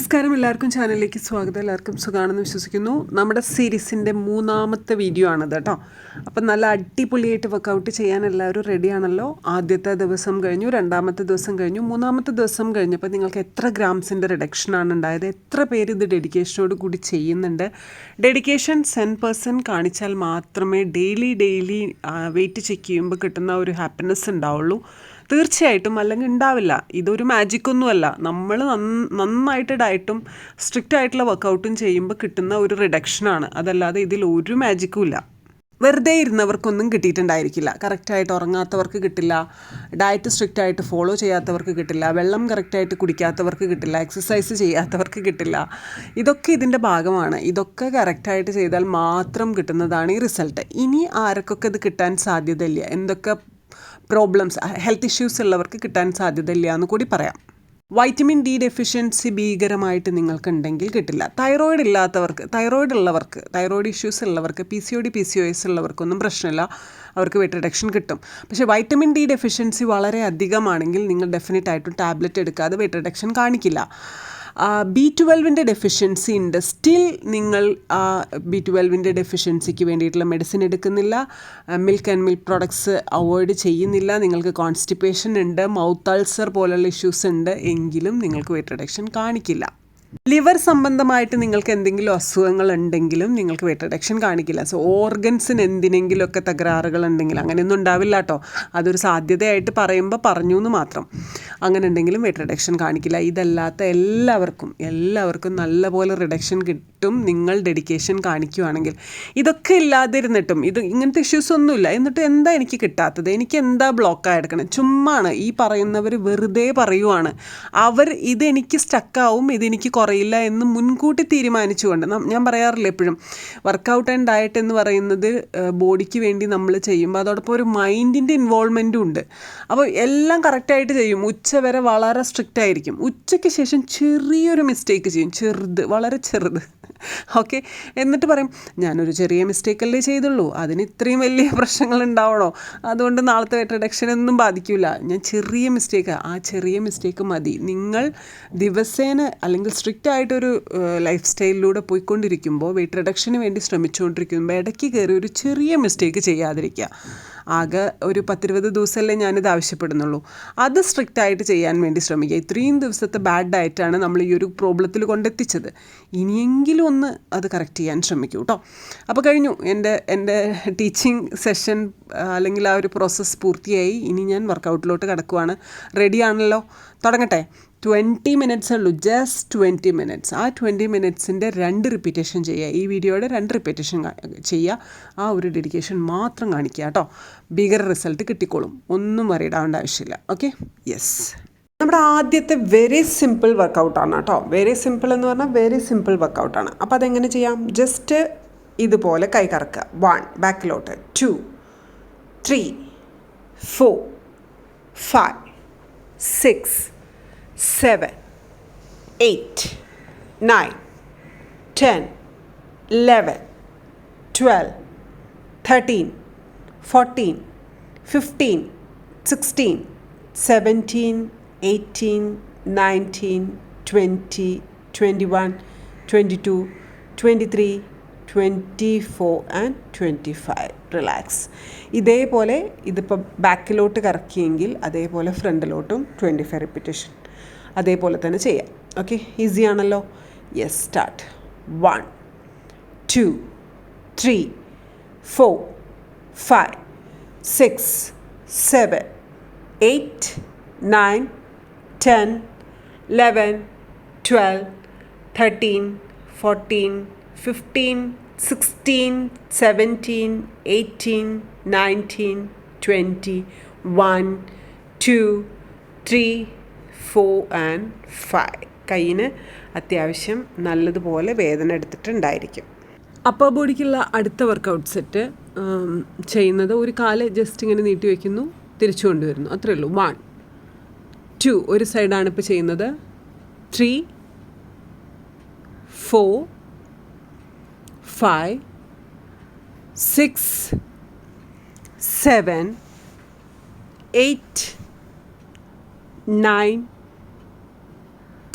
നമസ്കാരം. എല്ലാവർക്കും ചാനലിലേക്ക് സ്വാഗതം. എല്ലാവർക്കും സുഖമാണെന്ന് വിശ്വസിക്കുന്നു. നമ്മുടെ സീരീസിന്റെ മൂന്നാമത്തെ വീഡിയോ ആണത് കേട്ടോ. അപ്പം നല്ല അടിപൊളിയായിട്ട് വർക്കൗട്ട് ചെയ്യാൻ എല്ലാവരും റെഡിയാണല്ലോ ആദ്യത്തെ ദിവസം കഴിഞ്ഞു രണ്ടാമത്തെ ദിവസം കഴിഞ്ഞു. മൂന്നാമത്തെ ദിവസം കഴിഞ്ഞപ്പോൾ നിങ്ങൾക്ക് എത്ര ഗ്രാംസിന്റെ റിഡക്ഷനാണ് ഉണ്ടായത്? എത്ര പേര് ഇത് ഡെഡിക്കേഷനോട് കൂടി ചെയ്യുന്നുണ്ട്? ഡെഡിക്കേഷൻ സെൻ പേഴ്സൺ കാണിച്ചാൽ മാത്രമേ ഡെയിലി ഡെയിലി വെയിറ്റ് ചെക്ക് ചെയ്യുമ്പോൾ കിട്ടുന്ന ഒരു ഹാപ്പിനെസ് ഉണ്ടാവുള്ളൂ. തീർച്ചയായിട്ടും അല്ലെങ്കിൽ ഉണ്ടാവില്ല. ഇതൊരു മാജിക്കൊന്നുമല്ല നമ്മൾ നന്നായിട്ട് ഡയറ്റും സ്ട്രിക്റ്റ് ആയിട്ടുള്ള വർക്കൗട്ടും ചെയ്യുമ്പോൾ കിട്ടുന്ന ഒരു റിഡക്ഷനാണ് അതല്ലാതെ ഇതിൽ ഒരു മാജിക്കും ഇല്ല. വെറുതെ ഇരുന്നവർക്കൊന്നും കിട്ടിയിട്ടുണ്ടായിരിക്കില്ല. കറക്റ്റായിട്ട് ഉറങ്ങാത്തവർക്ക് കിട്ടില്ല. ഡയറ്റ് സ്ട്രിക്റ്റ് ആയിട്ട് ഫോളോ ചെയ്യാത്തവർക്ക് കിട്ടില്ല. വെള്ളം കറക്റ്റായിട്ട് കുടിക്കാത്തവർക്ക് കിട്ടില്ല. എക്സസൈസ് ചെയ്യാത്തവർക്ക് കിട്ടില്ല. ഇതൊക്കെ ഇതിന്റെ ഭാഗമാണ്. ഇതൊക്കെ കറക്റ്റായിട്ട് ചെയ്താൽ മാത്രം കിട്ടുന്നതാണ് ഈ റിസൾട്ട് ഇനി ആർക്കൊക്കെ ഇത് കിട്ടാൻ സാധ്യതയില്ല? എന്തൊക്കെ പ്രോബ്ലംസ് ഹെൽത്ത് ഇഷ്യൂസ് ഉള്ളവർക്ക് കിട്ടാൻ സാധ്യതയില്ല എന്ന് കൂടി പറയാം. വൈറ്റമിൻ ഡി ഡെഫിഷ്യൻസി ഭീകരമായിട്ട് നിങ്ങൾക്കുണ്ടെങ്കിൽ കിട്ടില്ല. തൈറോയിഡ് ഇല്ലാത്തവർക്ക് തൈറോയിഡ് ഉള്ളവർക്ക് തൈറോയിഡ് ഇഷ്യൂസ് ഉള്ളവർക്ക് P C O D P C O S ഉള്ളവർക്കൊന്നും പ്രശ്നമില്ല. അവർക്ക് വെയിറ്റ് റിഡക്ഷൻ കിട്ടും. പക്ഷേ വൈറ്റമിൻ ഡി ഡെഫിഷ്യൻസി വളരെ അധികമാണെങ്കിൽ നിങ്ങൾ ഡെഫിനറ്റ് ആയിട്ടും ടാബ്ലറ്റ് എടുക്കാതെ വെയിറ്റ് റിഡക്ഷൻ കാണിക്കില്ല. ബി ട്വൽവിന്റെ ഡെഫിഷ്യൻസി ഉണ്ട്. സ്റ്റിൽ നിങ്ങൾ ബി ട്വൽവിന്റെ ഡെഫിഷ്യൻസിക്ക് വേണ്ടിയിട്ടുള്ള മെഡിസിൻ എടുക്കുന്നില്ല. Milk and milk products avoid ചെയ്യുന്നില്ല. നിങ്ങൾക്ക് കോൺസ്റ്റിപ്പേഷൻ ഉണ്ട് മൗത്ത് അൾസർ പോലുള്ള ഇഷ്യൂസ് ഉണ്ട്. എങ്കിലും നിങ്ങൾക്ക് വെയിറ്റ് റിഡക്ഷൻ കാണിക്കില്ല. ലിവർ സംബന്ധമായിട്ട് നിങ്ങൾക്ക് എന്തെങ്കിലും അസുഖങ്ങൾ ഉണ്ടെങ്കിലും നിങ്ങൾക്ക് വെയിറ്റ് റിഡക്ഷൻ കാണിക്കില്ല. സോ ഓർഗൻസിന് എന്തിനെങ്കിലുമൊക്കെ തകരാറുകൾ ഉണ്ടെങ്കിൽ അങ്ങനെയൊന്നും ഉണ്ടാവില്ല കേട്ടോ അതൊരു സാധ്യതയായിട്ട് പറയുമ്പോൾ പറഞ്ഞു എന്ന് മാത്രം. അങ്ങനെ ഉണ്ടെങ്കിലും വെയിറ്റ് റിഡക്ഷൻ കാണിക്കില്ല. ഇതല്ലാത്ത എല്ലാവർക്കും എല്ലാവർക്കും നല്ലപോലെ റിഡക്ഷൻ കിട്ടും. നിങ്ങൾ ഡെഡിക്കേഷൻ കാണിക്കുകയാണെങ്കിൽ ഇതൊക്കെ ഇല്ലാതിരുന്നിട്ടും ഇത് ഇങ്ങനത്തെ ഇഷ്യൂസ് ഒന്നുമില്ല. എന്നിട്ട് എന്താ എനിക്ക് കിട്ടാത്തത്? എനിക്ക് എന്താ ബ്ലോക്കായി എടുക്കണം? ചുമ്മാണ് ഈ പറയുന്നവർ വെറുതെ പറയുവാണ്. അവർ ഇതെനിക്ക് സ്റ്റക്കാവും ഇതെനിക്ക് കുറയില്ല എന്ന് മുൻകൂട്ടി തീരുമാനിച്ചുകൊണ്ട് ഞാൻ പറയാറില്ല എപ്പോഴും. വർക്കൗട്ട് ആൻഡ് ഡയറ്റ് എന്ന് പറയുന്നത് ബോഡിക്ക് വേണ്ടി നമ്മൾ ചെയ്യുമ്പോൾ അതോടൊപ്പം ഒരു മൈൻഡിന്റെ ഇൻവോൾവ്മെന്റും ഉണ്ട്. അപ്പോൾ എല്ലാം കറക്റ്റായിട്ട് ചെയ്യും. ഉച്ച വരെ വളരെ സ്ട്രിക്റ്റ് ആയിരിക്കും. ഉച്ചയ്ക്ക് ശേഷം ചെറിയൊരു മിസ്റ്റേക്ക് ചെയ്യും. ചെറുത് വളരെ ചെറുത്. ഓക്കെ എന്നിട്ട് പറയും ഞാനൊരു ചെറിയ മിസ്റ്റേക്കല്ലേ ചെയ്തുള്ളൂ. അതിന് ഇത്രയും വലിയ പ്രശ്നങ്ങൾ ഉണ്ടാവണോ? അതുകൊണ്ട് നാളത്തെ റിഡക്ഷൻ ഒന്നും ബാധിക്കില്ല ഞാൻ ചെറിയ മിസ്റ്റേക്ക് ആ ചെറിയ മിസ്റ്റേക്ക് മതി. നിങ്ങൾ ദിവസേന അല്ലെങ്കിൽ സ്ട്രിക്റ്റ് ആയിട്ടൊരു ലൈഫ് സ്റ്റൈലിലൂടെ പോയിക്കൊണ്ടിരിക്കുമ്പോൾ വെയിറ്റ് റിഡക്ഷന് വേണ്ടി ശ്രമിച്ചുകൊണ്ടിരിക്കുമ്പോൾ ഇടയ്ക്ക് കയറി ഒരു ചെറിയ മിസ്റ്റേക്ക് ചെയ്യാതിരിക്കുക. ആകെ ഒരു പത്തിരുപത് ദിവസമല്ലേ ഞാനിത് ആവശ്യപ്പെടുന്നുള്ളൂ. അത് സ്ട്രിക്റ്റ് ആയിട്ട് ചെയ്യാൻ വേണ്ടി ശ്രമിക്കുക. ഇത്രയും ദിവസത്തെ ബാഡ് ഡയറ്റാണ് നമ്മൾ ഈ ഒരു പ്രോബ്ലത്തിൽ കൊണ്ടെത്തിച്ചത്. ഇനിയെങ്കിലും ഒന്ന് അത് കറക്റ്റ് ചെയ്യാൻ ശ്രമിക്കൂ കേട്ടോ അപ്പോൾ കഴിഞ്ഞു. എന്റെ എന്റെ ടീച്ചിങ് സെഷൻ അല്ലെങ്കിൽ ആ ഒരു പ്രോസസ്സ് പൂർത്തിയായി. ഇനി ഞാൻ വർക്കൗട്ടിലോട്ട് കിടക്കുവാണ്. റെഡിയാണല്ലോ തുടങ്ങട്ടെ. ട്വന്റി മിനിറ്റ്സ് ഉള്ളൂ ജസ്റ്റ് ട്വന്റി മിനിറ്റ്സ് ആ ട്വന്റി മിനിറ്റ്സിന്റെ രണ്ട് റിപ്പീറ്റേഷൻ ചെയ്യുക. ഈ വീഡിയോയുടെ രണ്ട് റിപ്പീറ്റേഷൻ ചെയ്യുക. ആ ഒരു ഡെഡിക്കേഷൻ മാത്രം കാണിക്കുക കേട്ടോ. ബിഗർ റിസൾട്ട് കിട്ടിക്കോളും. ഒന്നും അറിയിടാവേണ്ട ആവശ്യമില്ല. ഓക്കെ യെസ് നമ്മുടെ ആദ്യത്തെ വെരി സിമ്പിൾ വർക്കൗട്ടാണ് കേട്ടോ. വെരി സിമ്പിൾ എന്ന് പറഞ്ഞാൽ വെരി സിമ്പിൾ വർക്കൗട്ടാണ് അപ്പോൾ അതെങ്ങനെ ചെയ്യാം? ജസ്റ്റ് ഇതുപോലെ കൈ കറക്കുക. വൺ ബാക്കിലോട്ട് two three four five six seven eight nine ten eleven twelve thirteen fourteen fifteen sixteen seventeen eighteen nineteen twenty twenty one twenty two twenty three twenty four and twenty five relax ഇതേപോലെ ഇതിപ്പോൾ ബാക്കിലോട്ട് കറക്കിയെങ്കിൽ അതേപോലെ ഫ്രണ്ടിലോട്ടും twenty five repetition അതേപോലെ തന്നെ ചെയ്യാം. Okay easy ആണല്ലോ? Yes start one two three four five six seven eight nine ten eleven twelve thirteen fourteen fifteen sixteen seventeen eighteen nineteen twenty one two three four and five കയ്യിന് അത്യാവശ്യം നല്ലതുപോലെ വേദന എടുത്തിട്ടുണ്ടായിരിക്കും. Upper ബോഡിക്കുള്ള അടുത്ത workout set ചെയ്യുന്നത് ഒരു കാൽ just ഇങ്ങനെ നീട്ടി വയ്ക്കുന്നു തിരിച്ചു കൊണ്ടുവരുന്നു. അത്രയേ ഉള്ളൂ. വൺ ടു ഒരു സൈഡാണ് ഇപ്പോൾ ചെയ്യുന്നത്. Three four five six seven eight nine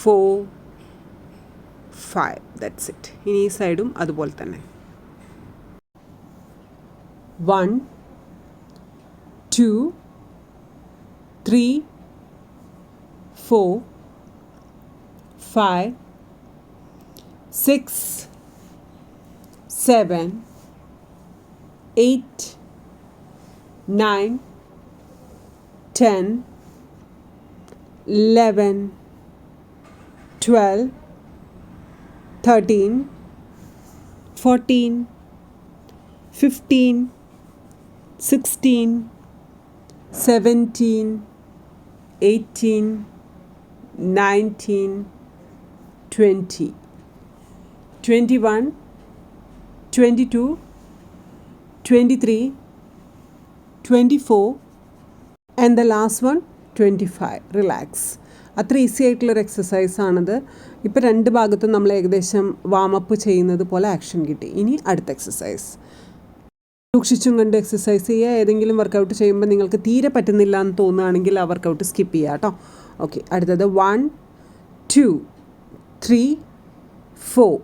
4 five that's it ഇനി ഈ സൈഡും അതുപോലെ തന്നെ. One two three four five six seven eight nine ten eleven 12, 13, 14, 15, 16, 17, 18, 19, 20, 21, 22, 23, 24, and the last one 25. Relax. അത്ര ഈസി ആയിട്ടുള്ളൊരു എക്സസൈസാണത് ഇപ്പോൾ രണ്ട് ഭാഗത്തും നമ്മൾ ഏകദേശം വാമപ്പ് ചെയ്യുന്നത് പോലെ ആക്ഷൻ കിട്ടി. ഇനി അടുത്ത എക്സസൈസ് സൂക്ഷിച്ചും കണ്ട് എക്സസൈസ് ചെയ്യുക. ഏതെങ്കിലും വർക്കൗട്ട് ചെയ്യുമ്പോൾ നിങ്ങൾക്ക് തീരെ പറ്റുന്നില്ല എന്ന് തോന്നുകയാണെങ്കിൽ ആ വർക്കൗട്ട് സ്കിപ്പ് ചെയ്യുക കേട്ടോ. ഓക്കെ അടുത്തത് one two three four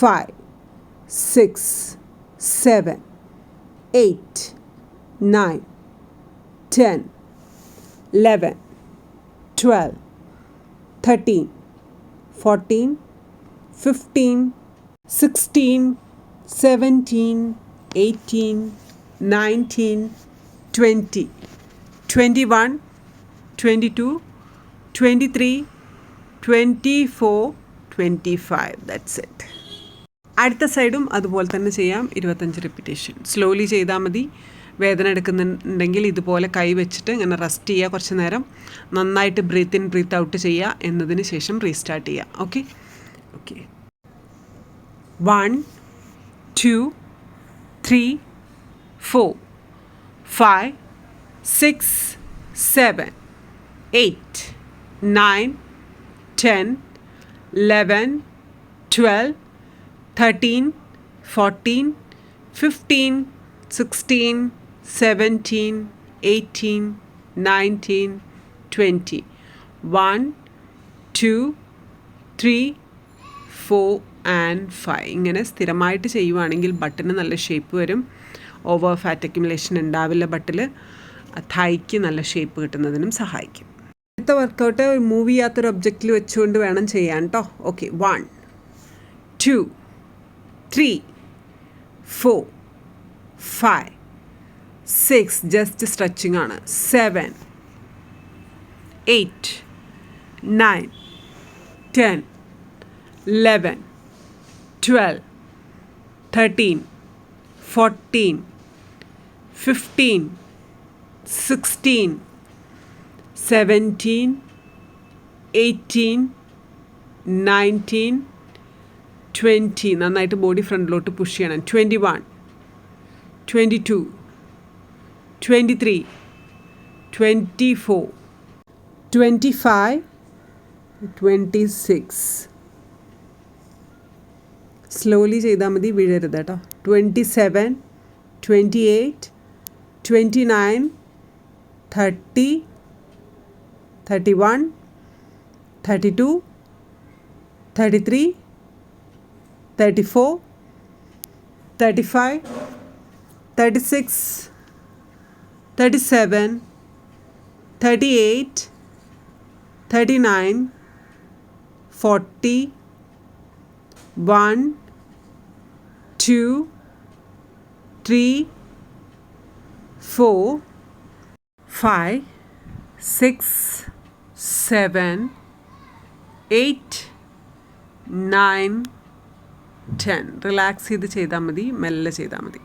five six seven eight nine ten eleven twelve thirteen fourteen fifteen sixteen seventeen eighteen nineteen twenty twenty one twenty two twenty three twenty four twenty five that's it അടുത്ത സൈഡും അതുപോലെ തന്നെ ചെയ്യാം. ഇരുപത്തഞ്ച് repetition slowly ചെയ്താൽ മതി. വേദന എടുക്കുന്നുണ്ടെങ്കിൽ ഇതുപോലെ കൈ വെച്ചിട്ട് ഇങ്ങനെ റെസ്റ്റ് ചെയ്യുക കുറച്ച് നേരം. നന്നായിട്ട് ബ്രീത്ത് ഇൻ ബ്രീത്ത് ഔട്ട് ചെയ്യുക എന്നതിന് ശേഷം റീസ്റ്റാർട്ട് ചെയ്യുക. Okay okay one two three four five six seven eight nine ten eleven twelve thirteen fourteen fifteen sixteen seventeen eighteen nineteen twenty one two three four and five ഇങ്ങനെ സ്ഥിരമായിട്ട് ചെയ്യുവാണെങ്കിൽ ബട്ടിന് നല്ല shape വരും. Over fat accumulation ഉണ്ടാവില്ല ബട്ടിൽ തൈക്ക് നല്ല shape കിട്ടുന്നതിനും സഹായിക്കും. അടുത്ത workout move ചെയ്യാത്തൊരു ഒബ്ജക്റ്റിൽ വെച്ചുകൊണ്ട് വേണം ചെയ്യാൻ കേട്ടോ okay one two three four five six just stretching ആണ്. Seven eight nine ten eleven twelve thirteen fourteen fifteen sixteen seventeen eighteen nineteen twenty നന്നായിട്ട് ബോഡി ഫ്രണ്ടിലോട്ട് പുഷ് ചെയ്യണം. Twenty one twenty two twenty three twenty four twenty five twenty six slowly ചെയ്താൽ മതി വീഴരുത് കേട്ടോ twenty seven twenty eight twenty nine thirty thirty one thirty two thirty three thirty four thirty five thirty six thirty seven thirty eight thirty nine forty one two three four five six seven eight nine ten relax ചെയ്ത് ചെയ്താൽ മതി മെല്ലെ ചെയ്താൽ മതി.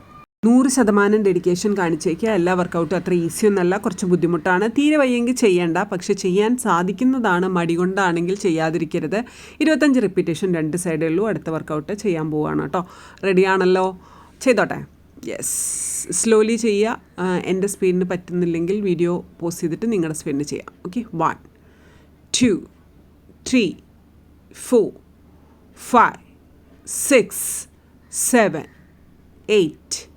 നൂറ് ശതമാനം dedication കാണിച്ചേക്കുക. എല്ലാ വർക്കൗട്ടും അത്ര ഈസി ഒന്നല്ല കുറച്ച് ബുദ്ധിമുട്ടാണ്. തീരെ വയ്യെങ്കിൽ ചെയ്യേണ്ട പക്ഷെ ചെയ്യാൻ സാധിക്കുന്നതാണ് മടി കൊണ്ടാണെങ്കിൽ ചെയ്യാതിരിക്കരുത്. ഇരുപത്തഞ്ച് റിപ്പീറ്റേഷൻ രണ്ട് സൈഡേ അടുത്ത വർക്കൗട്ട് ചെയ്യാൻ പോവുകയാണ് കേട്ടോ. റെഡിയാണല്ലോ ചെയ്തോട്ടെ. യെസ് സ്ലോലി ചെയ്യുക. എന്റെ സ്പീഡിന് പറ്റുന്നില്ലെങ്കിൽ വീഡിയോ പോസ്റ്റ് ചെയ്തിട്ട് നിങ്ങളുടെ സ്പീഡിന് ചെയ്യാം. Okay one two three four five six seven eight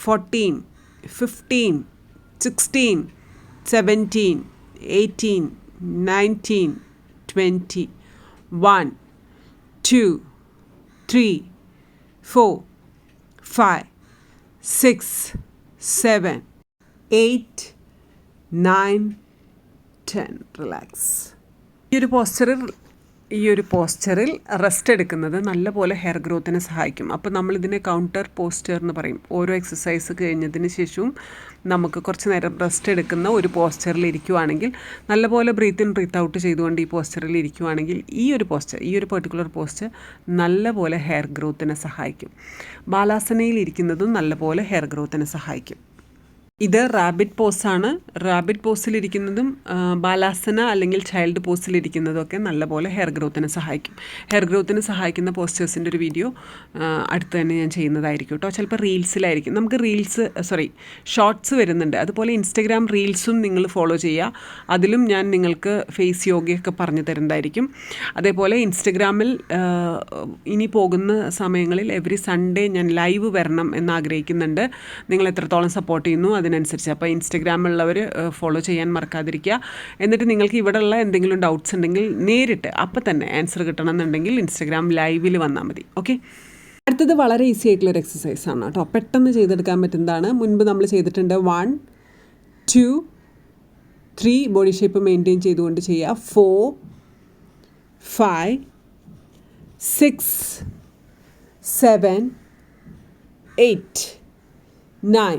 fourteen fifteen sixteen seventeen eighteen nineteen twenty one two three four five six seven eight nine ten relax ഈ ഒരു posture ഈ ഒരു പോസ്റ്ററിൽ റെസ്റ്റ് എടുക്കുന്നത് നല്ലപോലെ ഹെയർ ഗ്രോത്തിനെ സഹായിക്കും. അപ്പോൾ നമ്മളിതിനെ കൗണ്ടർ പോസ്റ്റർ എന്ന് പറയും. ഓരോ എക്സസൈസ് കഴിഞ്ഞതിന് ശേഷവും നമുക്ക് കുറച്ച് നേരം റെസ്റ്റ് എടുക്കുന്ന ഒരു പോസ്റ്ററിൽ ഇരിക്കുവാണെങ്കിൽ നല്ലപോലെ ബ്രീത്ത് ഇൻ ബ്രീത്ത് ഔട്ട് ചെയ്തുകൊണ്ട് ഈ പോസ്റ്ററിൽ ഇരിക്കുവാണെങ്കിൽ ഈ ഒരു പോസ്റ്റർ ഈ ഒരു പെർട്ടിക്കുലർ പോസ്റ്റർ നല്ലപോലെ ഹെയർ ഗ്രോത്തിനെ സഹായിക്കും. ബാലാസനയിൽ ഇരിക്കുന്നതും നല്ലപോലെ ഹെയർ ഗ്രോത്തിനെ സഹായിക്കും. ഇത് റാബിറ്റ് പോസാണ്. റാബിറ്റ് പോസിലിരിക്കുന്നതും ബാലാസന അല്ലെങ്കിൽ ചൈൽഡ് പോസിലിരിക്കുന്നതും ഒക്കെ നല്ലപോലെ ഹെയർ ഗ്രോത്തിനെ സഹായിക്കും. ഹെയർ ഗ്രോത്തിന് സഹായിക്കുന്ന പോസ്റ്റേഴ്സിന്റെ ഒരു വീഡിയോ അടുത്ത് തന്നെ ഞാൻ ചെയ്യുന്നതായിരിക്കും കേട്ടോ. ചിലപ്പോൾ റീൽസിലായിരിക്കും. നമുക്ക് റീൽസ് സോറി ഷോർട്സ് വരുന്നുണ്ട്. അതുപോലെ ഇൻസ്റ്റഗ്രാം റീൽസും നിങ്ങൾ ഫോളോ ചെയ്യുക. അതിലും ഞാൻ നിങ്ങൾക്ക് ഫേസ് യോഗയൊക്കെ പറഞ്ഞു തരുന്നതായിരിക്കും. അതേപോലെ ഇൻസ്റ്റഗ്രാമിൽ ഇനി പോകുന്ന സമയങ്ങളിൽ എവറി സൺഡേ ഞാൻ ലൈവ് വരണം എന്ന് ആഗ്രഹിക്കുന്നുണ്ട്. നിങ്ങൾ എത്രത്തോളം സപ്പോർട്ട് ചെയ്യുന്നു അതിന് അതിനനുസരിച്ച്. അപ്പോൾ ഇൻസ്റ്റഗ്രാമുള്ളവർ ഫോളോ ചെയ്യാൻ മറക്കാതിരിക്കുക. എന്നിട്ട് നിങ്ങൾക്ക് ഇവിടെയുള്ള എന്തെങ്കിലും ഡൗട്ട്സ് ഉണ്ടെങ്കിൽ നേരിട്ട് അപ്പം തന്നെ ആൻസർ കിട്ടണം എന്നുണ്ടെങ്കിൽ ഇൻസ്റ്റഗ്രാം ലൈവിൽ വന്നാൽ മതി. ഓക്കെ അടുത്തത് വളരെ ഈസി ആയിട്ടുള്ളൊരു എക്സസൈസ് ആണ് കേട്ടോ. പെട്ടെന്ന് ചെയ്തെടുക്കാൻ പറ്റുന്നതാണ്. മുൻപ് നമ്മൾ ചെയ്തിട്ടുണ്ട് one two three body shape maintain ചെയ്തുകൊണ്ട് ചെയ്യുക. Four five six seven eight nine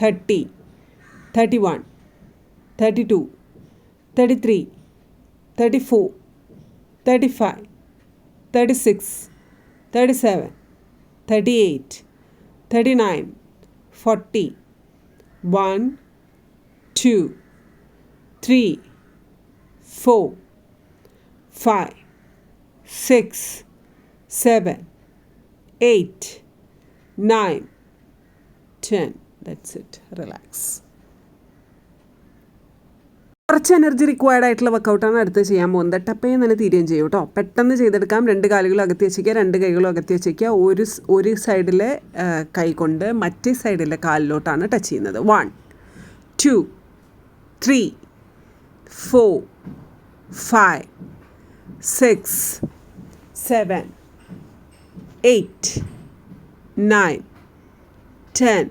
thirty thirty one thirty two thirty three thirty four thirty five thirty six thirty seven thirty eight thirty nine forty one two three four five six seven eight nine ten that's it relax കുറച്ച് energy required ആയിട്ടുള്ള വർക്കൗട്ടാണ് അടുത്ത് ചെയ്യാൻ പോകുന്നത്. ടപ്പേ തന്നെ തീരുകയും ചെയ്യും കേട്ടോ. പെട്ടെന്ന് ചെയ്തെടുക്കാം. രണ്ട് കാലുകളും അകത്തി വെച്ചേക്കുക രണ്ട് കൈകളും അകത്തി വെച്ചേക്കുക. ഒരു ഒരു സൈഡിലെ കൈ കൊണ്ട് മറ്റേ സൈഡിലെ കാലിലോട്ടാണ് ടച്ച് ചെയ്യുന്നത്. One two three four five six seven eight nine ten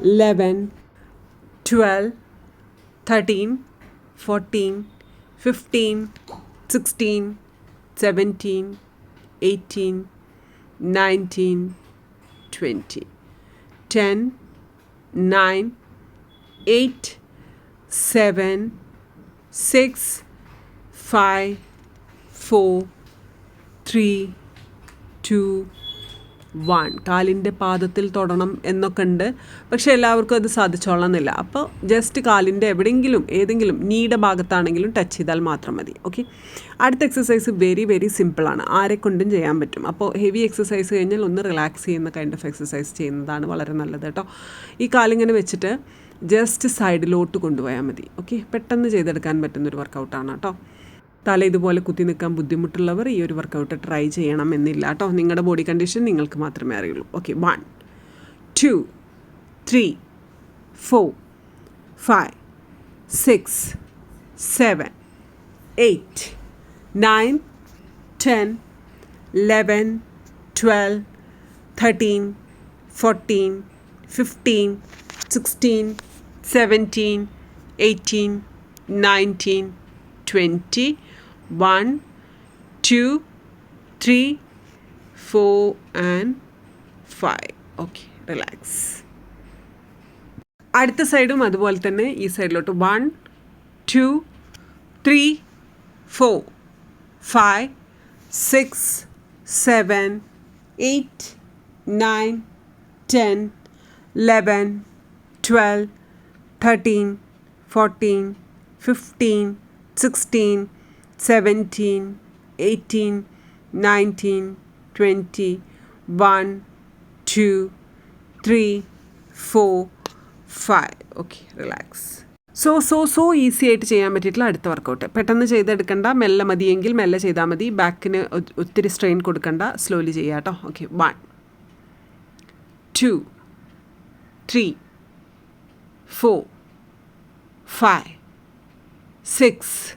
11, 12, 13, 14, 15, 16, 17, 18, 19, 20, 10, 9, 8, 7, 6, 5, 4, 3, 2, one കാലിന്റെ പാദത്തിൽ തൊടണം എന്നൊക്കെ ഉണ്ട്. പക്ഷേ എല്ലാവർക്കും അത് സാധിച്ചോളണമെന്നില്ല അപ്പോൾ ജസ്റ്റ് കാലിന്റെ എവിടെയെങ്കിലും ഏതെങ്കിലും നീയുടെ ഭാഗത്താണെങ്കിലും ടച്ച് ചെയ്താൽ മാത്രം മതി. ഓക്കെ അടുത്ത എക്സസൈസ് വെരി വെരി സിമ്പിളാണ് ആരെ കൊണ്ടും ചെയ്യാൻ പറ്റും. അപ്പോൾ ഹെവി എക്സസൈസ് കഴിഞ്ഞാൽ ഒന്ന് റിലാക്സ് ചെയ്യുന്ന കൈൻഡ് ഓഫ് എക്സസൈസ് ചെയ്യുന്നതാണ് വളരെ നല്ലത് കേട്ടോ. ഈ കാലിങ്ങനെ വെച്ചിട്ട് ജസ്റ്റ് സൈഡിലോട്ട് കൊണ്ടുപോയാൽ മതി. ഓക്കെ പെട്ടെന്ന് ചെയ്തെടുക്കാൻ പറ്റുന്നൊരു വർക്കൗട്ടാണ് കേട്ടോ. തല ഇതുപോലെ കുത്തി നിൽക്കാൻ ബുദ്ധിമുട്ടുള്ളവർ ഈ ഒരു വർക്കൗട്ട് ട്രൈ ചെയ്യണം എന്നില്ല. കേട്ടോ? നിങ്ങളുടെ ബോഡി കണ്ടീഷൻ നിങ്ങൾക്ക് മാത്രമേ അറിയുള്ളൂ. Okay one two three four five six seven eight nine ten eleven twelve thirteen fourteen fifteen sixteen seventeen eighteen nineteen twenty one two three four and five okay relax അടുത്ത സൈഡും അതുപോലെ തന്നെ ഈ സൈഡിലോട്ട്. One two three four five six seven eight nine ten eleven twelve thirteen fourteen fifteen sixteen seventeen eighteen nineteen twenty one two three four five okay relax so so so easy ആയിട്ട് ചെയ്യാൻ പറ്റിയിട്ടുള്ള അടുത്ത workout പെട്ടെന്ന് ചെയ്തെടുക്കണ്ട മെല്ലെ മതിയെങ്കിൽ മെല്ലെ ചെയ്താൽ മതി. ബാക്കിന് ഒത്തിരി സ്ട്രെയിൻ കൊടുക്കണ്ട. സ്ലോലി ചെയ്യാട്ടോ കേട്ടോ okay one two three four five six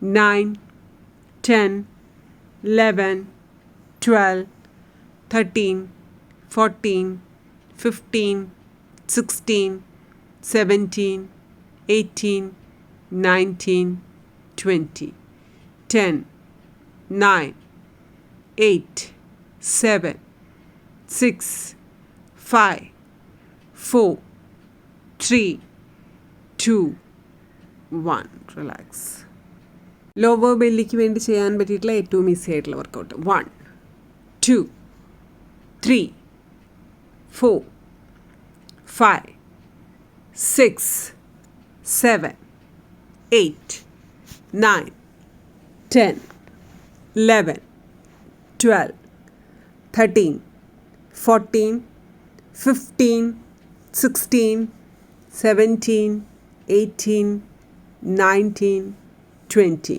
9, 10, 11, 12, 13, 14, 15, 16, 17, 18, 19, 20, 10, 9, 8, 7, 6, 5, 4, 3, 2, 1. Relax. Lower ബെല്ലിക്ക് വേണ്ടി ചെയ്യാൻ പറ്റിയിട്ടുള്ള ഏറ്റവും ഈസി ആയിട്ടുള്ള workout one two three four five six seven eight nine ten eleven twelve thirteen fourteen fifteen sixteen seventeen eighteen nineteen twenty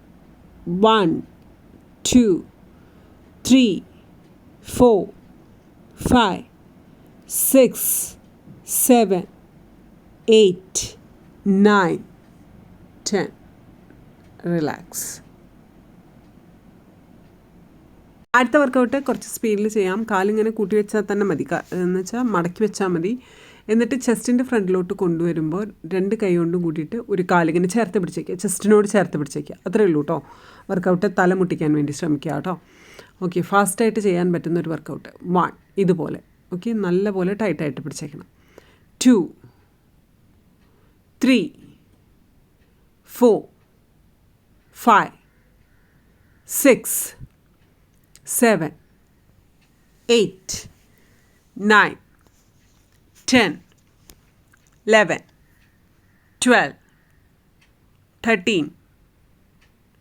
one two, three, four, five, six, seven, eight, nine, ten. Relax. അടുത്ത workout കുറച്ച് സ്പീഡിൽ ചെയ്യാം. കാലിങ്ങനെ കൂട്ടി വെച്ചാൽ തന്നെ മതി. എന്ന് വെച്ചാൽ മടക്കി വെച്ചാൽ മതി. എന്നിട്ട് ചെസ്റ്റിന്റെ ഫ്രണ്ടിലോട്ട് കൊണ്ടുവരുമ്പോൾ രണ്ട് കൈ കൊണ്ടും കൂട്ടിയിട്ട് ഒരു കാലിങ്ങനെ ചേർത്ത് പിടിച്ചേക്കുക ചെസ്റ്റിനോട് ചേർത്ത് പിടിച്ചേക്കുക അത്രയേ ഉള്ളൂ കേട്ടോ വർക്കൗട്ട് തലമുട്ടിക്കാൻ വേണ്ടി ശ്രമിക്കുക കേട്ടോ. ഓക്കെ ഫാസ്റ്റായിട്ട് ചെയ്യാൻ പറ്റുന്ന ഒരു വർക്കൗട്ട് വൺ ഇതുപോലെ. ഓക്കെ നല്ല പോലെ ടൈറ്റായിട്ട് പിടിച്ചേക്കണം. Two three four five six seven eight nine ten eleven twelve thirteen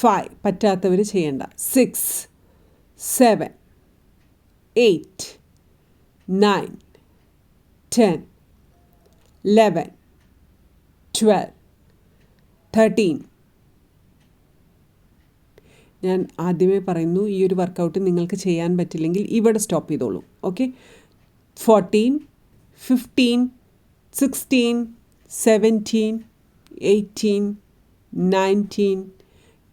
Five പറ്റാത്തവർ ചെയ്യേണ്ട. Six seven eight nine ten eleven twelve thirteen ഞാൻ ആദ്യമേ പറയുന്നു ഈ ഒരു വർക്കൗട്ട് നിങ്ങൾക്ക് ചെയ്യാൻ പറ്റില്ലെങ്കിൽ ഇവിടെ സ്റ്റോപ്പ് ചെയ്തോളൂ. Okay fourteen fifteen sixteen seventeen eighteen nineteen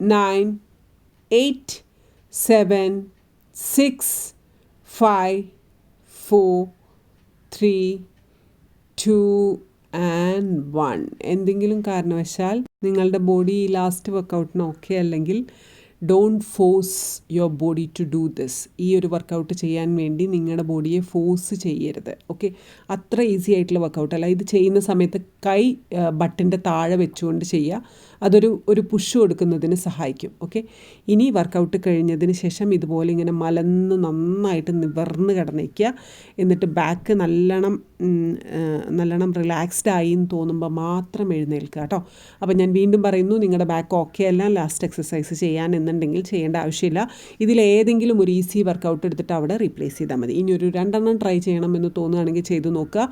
nine, eight, seven, six, five, four, three, two, and one എന്തെങ്കിലും കാരണവശാൽ നിങ്ങളുടെ ബോഡി ഈ ലാസ്റ്റ് വർക്കൗട്ടിന് ഓക്കെ അല്ലെങ്കിൽ don't force your body to do this ഈ ഒരു വർക്കൗട്ട് ചെയ്യാൻ വേണ്ടി നിങ്ങളുടെ ബോഡിയെ ഫോഴ്സ് ചെയ്യരുത്. ഓക്കെ അത്ര ഈസി ആയിട്ടുള്ള വർക്കൗട്ടല്ല ഇത് ചെയ്യുന്ന സമയത്ത് കൈ ബട്ടന്റെ താഴെ വെച്ചുകൊണ്ട് ചെയ്യുക. അതൊരു ഒരു പുഷ് കൊടുക്കുന്നതിന് സഹായിക്കും ഓക്കെ ഇനി വർക്കൗട്ട് കഴിഞ്ഞതിന് ശേഷം ഇതുപോലെ ഇങ്ങനെ മലന്ന് നന്നായിട്ട് നിവർന്ന് കിടന്നേക്കുക. എന്നിട്ട് ബാക്ക് നല്ലോണം നല്ലോണം റിലാക്സ്ഡ് ആയി എന്ന് തോന്നുമ്പോൾ മാത്രം എഴുന്നേൽക്കുക കേട്ടോ. അപ്പോൾ ഞാൻ വീണ്ടും പറയുന്നു നിങ്ങളുടെ ബാക്ക് ഓക്കെ അല്ല ലാസ്റ്റ് എക്സസൈസ് ചെയ്യാൻ എന്നുണ്ടെങ്കിൽ ചെയ്യേണ്ട ആവശ്യമില്ല. ഇതിലേതെങ്കിലും ഒരു ഈസി വർക്കൗട്ട് എടുത്തിട്ട് അവിടെ റീപ്ലേസ് ചെയ്താൽ മതി. ഇനി ഒരു രണ്ടെണ്ണം ട്രൈ ചെയ്യണമെന്ന് തോന്നുകയാണെങ്കിൽ ചെയ്ത് നോക്കുക.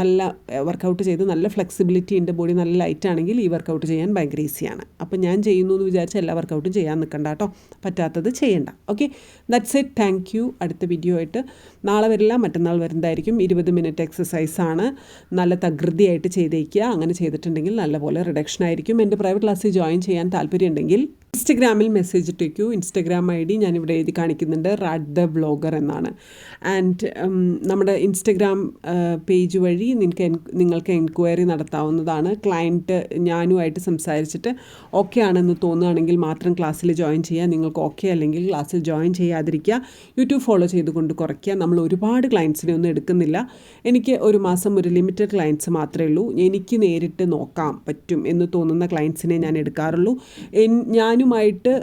നല്ല വർക്കൗട്ട് ചെയ്ത് നല്ല ഫ്ലെക്സിബിലിറ്റി ഉണ്ട് ബോഡി നല്ല ലൈറ്റ് ആണെങ്കിൽ ഈ വർക്കൗട്ട് ചെയ്യാൻ ഭയങ്കര ഈസിയാണ്. അപ്പോൾ ഞാൻ ചെയ്യുന്നു എന്ന് വിചാരിച്ച് എല്ലാ വർക്കൗട്ടും ചെയ്യാൻ നിൽക്കണ്ട കേട്ടോ. പറ്റാത്തത് ചെയ്യണ്ട. Okay? That's it thank you അടുത്ത വീഡിയോ ആയിട്ട് നാളെ വരില്ല മറ്റന്നാൾ വരുന്നതായിരിക്കും. ഇരുപത് മിനിറ്റ് എക്സസൈസാണ് നല്ല തകൃതിയായിട്ട് ചെയ്തേക്കുക. അങ്ങനെ ചെയ്തിട്ടുണ്ടെങ്കിൽ നല്ലപോലെ റിഡക്ഷൻ ആയിരിക്കും. എന്റെ പ്രൈവറ്റ് ക്ലാസ്സിൽ ജോയിൻ ചെയ്യാൻ താല്പര്യമുണ്ടെങ്കിൽ ഇൻസ്റ്റഗ്രാമിൽ മെസ്സേജ് ഇട്ടേക്കൂ. ഇൻസ്റ്റഗ്രാം ഐ ഡി ഞാനിവിടെ എഴുതി കാണിക്കുന്നുണ്ട്. റാഡ് ദ ബ്ലോഗർ എന്നാണ്. ആൻഡ് നമ്മുടെ ഇൻസ്റ്റഗ്രാം പേജ് വഴി നിങ്ങൾക്ക് നിങ്ങൾക്ക് എൻക്വയറി നടത്താവുന്നതാണ്. ക്ലയന്റ് ഞാനുമായിട്ട് സംസാരിച്ചിട്ട് ഓക്കെ ആണെന്ന് തോന്നുകയാണെങ്കിൽ മാത്രം ക്ലാസ്സിൽ ജോയിൻ ചെയ്യുക. നിങ്ങൾക്ക് ഓക്കെ അല്ലെങ്കിൽ ക്ലാസ്സിൽ ജോയിൻ ചെയ്യാതിരിക്കുക. യൂട്യൂബ് ഫോളോ ചെയ്തുകൊണ്ട് കുറയ്ക്കുക. നമ്മൾ ഒരുപാട് ക്ലയൻസിനെ ഒന്നും എടുക്കുന്നില്ല. എനിക്ക് ഒരു മാസം ഒരു ലിമിറ്റഡ് ക്ലയൻസ് മാത്രമേ ഉള്ളൂ. എനിക്ക് നേരിട്ട് നോക്കാം പറ്റും എന്ന് തോന്നുന്ന ക്ലയൻസിനെ ഞാൻ എടുക്കാറുള്ളൂ. ഞാനുമായിട്ട്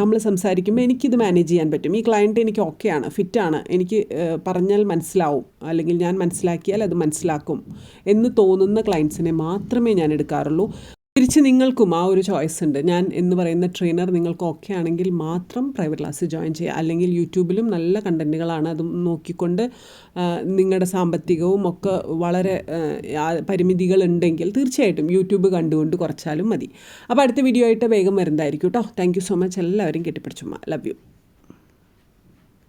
നമ്മൾ സംസാരിക്കുമ്പോൾ എനിക്കിത് മാനേജ് ചെയ്യാൻ പറ്റും. ഈ ക്ലയന്റ് എനിക്ക് ഓക്കെയാണ് ഫിറ്റാണ് എനിക്ക് പറഞ്ഞാൽ മനസ്സിലാവും. അല്ലെങ്കിൽ ഞാൻ മനസ്സിലാക്കിയാൽ അത് മനസ്സിലാക്കും എന്ന് തോന്നുന്ന ക്ലയൻസിനെ മാത്രമേ ഞാൻ എടുക്കാറുള്ളൂ. തിരിച്ച് നിങ്ങൾക്കും ആ ഒരു ചോയ്സ് ഉണ്ട്. ഞാൻ എന്ന് പറയുന്ന ട്രെയിനർ നിങ്ങൾക്ക് ഓക്കെ ആണെങ്കിൽ മാത്രം പ്രൈവറ്റ് ക്ലാസ് ജോയിൻ ചെയ്യുക. അല്ലെങ്കിൽ യൂട്യൂബിലും നല്ല കണ്ടന്റുകളാണ് അതും നോക്കിക്കൊണ്ട് നിങ്ങളുടെ സാമ്പത്തികവും ഒക്കെ വളരെ പരിമിതികളുണ്ടെങ്കിൽ തീർച്ചയായിട്ടും യൂട്യൂബ് കണ്ടുകൊണ്ട് കുറച്ചാലും മതി. അപ്പോൾ അടുത്ത വീഡിയോ ആയിട്ട് വേഗം വരുന്നതായിരിക്കും കേട്ടോ താങ്ക് സോ മച്ച് എല്ലാവരും കെട്ടിപ്പിടിച്ചുമ്മ ലവ് യു